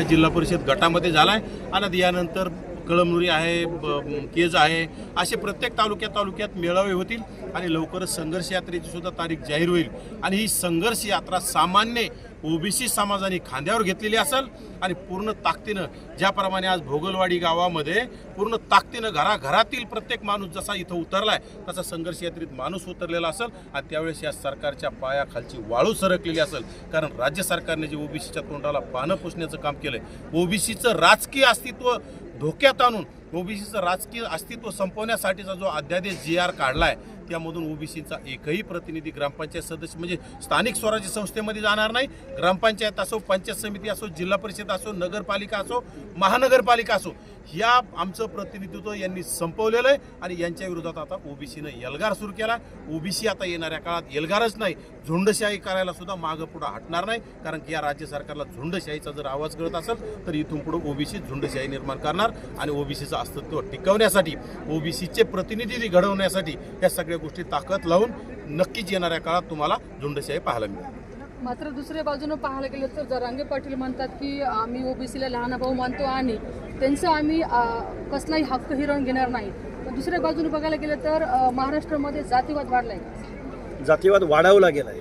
एका जिल्हा परिषद गटामध्ये झाला आहे आणि यानंतर कळमनुरी आहे केज आहे असे प्रत्येक तालुक्यात तालुक्यात मेळावे होतील आणि लवकरच संघर्ष यात्रेची सुद्धा तारीख जाहीर होईल. आणि ही संघर्ष यात्रा सामान्य ओबीसी समाजाने खांद्यावर घेतलेली असेल आणि पूर्ण ताकदीनं ज्याप्रमाणे आज भोगलवाडी गावामध्ये पूर्ण ताकदीनं घराघरातील प्रत्येक माणूस जसा इथं उतरलाय तसा संघर्ष यात्रेत माणूस उतरलेला असेल आणि त्यावेळेस या सरकारच्या पायाखालची वाळू सरकलेली असेल. कारण राज्य सरकारने जे ओबीसीच्या तोंडाला पानं पुसण्याचं काम केलंय ओबीसीचं राजकीय अस्तित्व धोक्यात आणून ओबीसीचं राजकीय अस्तित्व संपवण्यासाठीचा जो अध्यादेश जी आर काढलाय त्यामधून ओबीसीचा एकही प्रतिनिधी ग्रामपंचायत सदस्य म्हणजे स्थानिक स्वराज्य संस्थेमध्ये जाणार नाही. ग्रामपंचायत असो पंचायत समिती असो जिल्हा परिषद असो नगरपालिका असो महानगरपालिका असो या आमचं प्रतिनिधित्व यांनी संपवलेलं आहे आणि यांच्या विरोधात आता ओबीसीनं एल्गार सुरू केला. ओबीसी आता येणाऱ्या काळात एल्गारच नाही. झुंडशाही करायला सुद्धा मागं पुढं हटणार नाही. कारण की या राज्य सरकारला झुंडशाहीचा जर आवाज कळत असेल तर इथून पुढे ओबीसी झुंडशाही निर्माण करणार आणि ओबीसीचं अस्तित्व टिकवण्यासाठी ओबीसीचे प्रतिनिधी घडवण्यासाठी या सगळ्या गोष्टी ताकद लावून नक्कीच येणाऱ्या काळात तुम्हाला झुंडशाही पाहायला मिळेल. मात्र दुसऱ्या बाजूनं पाहायला गेलं तर जरांगे पाटील म्हणतात की आम्ही ओबीसीला लहान भाऊ मानतो आणि त्यांचं आम्ही कसलाही हक्क हिरवून घेणार नाही. दुसऱ्या बाजूने बघायला गेलं तर महाराष्ट्रामध्ये जातीवाद वाढलाय. जातीवाद वाढवला गेला आहे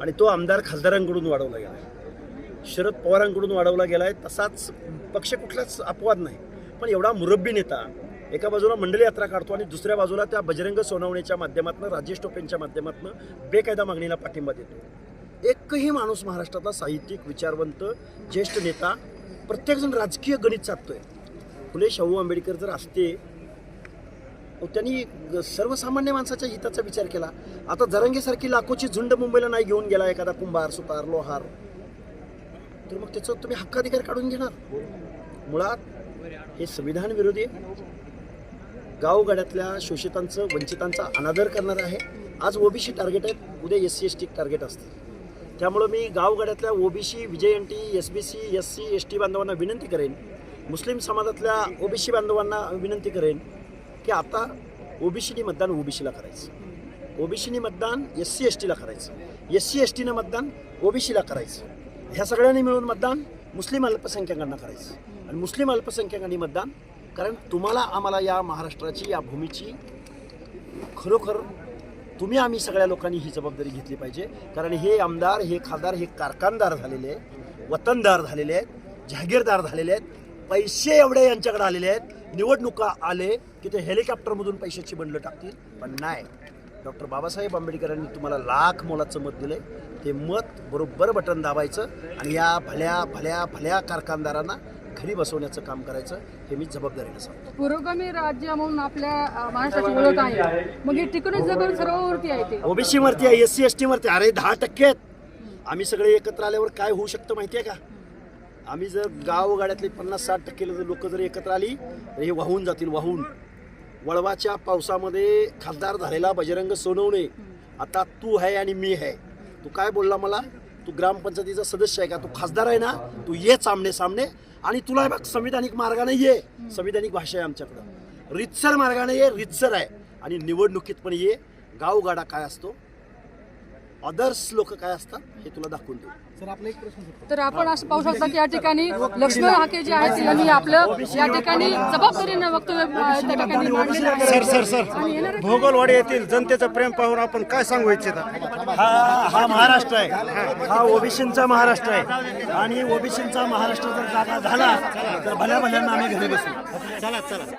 आणि तो आमदार खासदारांकडून वाढवला गेला आहे शरद पवारांकडून वाढवला गेला आहे तसाच पक्ष कुठलाच अपवाद नाही. पण एवढा मुरब्बी नेता एका बाजूला मंडळी यात्रा काढतो आणि दुसऱ्या बाजूला त्या बजरंग सोनवणेच्या माध्यमातून राजेश टोपेंच्या माध्यमातून बेकायदा मागणीला पाठिंबा देतो. एकही माणूस महाराष्ट्रातला साहित्यिक विचारवंत ज्येष्ठ नेता प्रत्येकजण राजकीय गणित साधतोय. फुले शाहू आंबेडकर जर असते त्यांनी ग- सर्वसामान्य माणसाच्या हिताचा विचार केला. आता जरंगेसारखी लाखोची झुंड मुंबईला नाही घेऊन गेला एखादा कुंभार सुतार लोहार. तर मग त्याचं तुम्ही हक्काधिकार काढून घेणार? मुळात हे संविधान विरोधी गावगाड्यातल्या शोषितांचं वंचितांचा अनादर करणार आहे. आज ओबीसी टार्गेट आहेत. उद्या S C S T target असतील. त्यामुळं मी गावगाड्यातल्या OBC V J N T S B C S C S T बांधवांना विनंती करेन. मुस्लिम समाजातल्या ओबीसी बांधवांना विनंती करेन की आता ओबीसीनी मतदान ओबीसीला करायचं. ओबीसीनी मतदान एस सी एस टीला करायचं. एस सी एस टीनं मतदान ओबीसीला करायचं. ह्या सगळ्यांनी मिळून मतदान मुस्लिम अल्पसंख्याकांना करायचं. आणि मुस्लिम अल्पसंख्याकांनी मतदान कारण तुम्हाला आम्हाला या महाराष्ट्राची या भूमीची खरोखर तुम्ही आम्ही सगळ्या लोकांनी ही जबाबदारी घेतली पाहिजे. कारण हे आमदार हे खासदार हे कारखानदार झालेले आहेत वतनदार झालेले आहेत जहागीरदार झालेले आहेत. पैसे एवढे यांच्याकडे आलेले आहेत. निवडणुका आले की ते हेलिकॉप्टरमधून पैशाची बंडलं टाकतील. पण नाही. डॉक्टर बाबासाहेब आंबेडकरांनी तुम्हाला लाख मोलाचं मत दिलंय. ते मत बरोबर बटन दाबायचं आणि या भल्या भल्या भल्या कारखानदारांना घरी बसवण्याचं काम करायचं हे मी जबाबदारीनं सांगतो. पुरोगामी राज्य म्हणून आपल्या महाराष्ट्राची ओळख आहे. मग हे टिकूनच जगत सर्वावरती आहे ते. ओबीसी वरती आहे एस सी एस टी वरती आहे. अरे दहा टक्के आहेत. आम्ही सगळे एकत्र आल्यावर काय होऊ शकतं माहिती आहे का? आम्ही जर गाव गाड्यातले पन्नास साठ टक्के लोक जर एकत्र आली तर हे वाहून जातील वाहून. वळवाच्या पावसामध्ये खासदार झालेला बजरंग सोनवणे आता तू आहे आणि मी आहे. तू काय बोलला मला? तू ग्रामपंचायतीचा सदस्य आहे का? तू खासदार आहे ना? तू ये सामने सामने आणि तुला बघ संविधानिक मार्गाने ये संविधानिक भाषा आहे आमच्याकडं. रितसर मार्गाने ये रितसर आहे. आणि निवडणुकीत पण ये गावगाडा काय असतो? अदर्स लोक काय असतात हे तुला दाखवून देऊ. तर आपण असं पाहू शकता की या ठिकाणी लक्ष्मण हाके जे आहेत यांनी आपलं या ठिकाणी जबाबदारीनं वक्तव्य अ, त्या ठिकाणी मांडलेलं आहे. Sir sir sir. भोगलवाडी येथील जनतेचं प्रेम पाहून आपण काय सांगू इच्छिता? हा हा महाराष्ट्र आहे. हा ओबीसींचा महाराष्ट्र आहे. आणि ओबीसींचा महाराष्ट्र जर जागा झाला तर भल्या भल्यांना आम्ही घरी बसू. चला चला.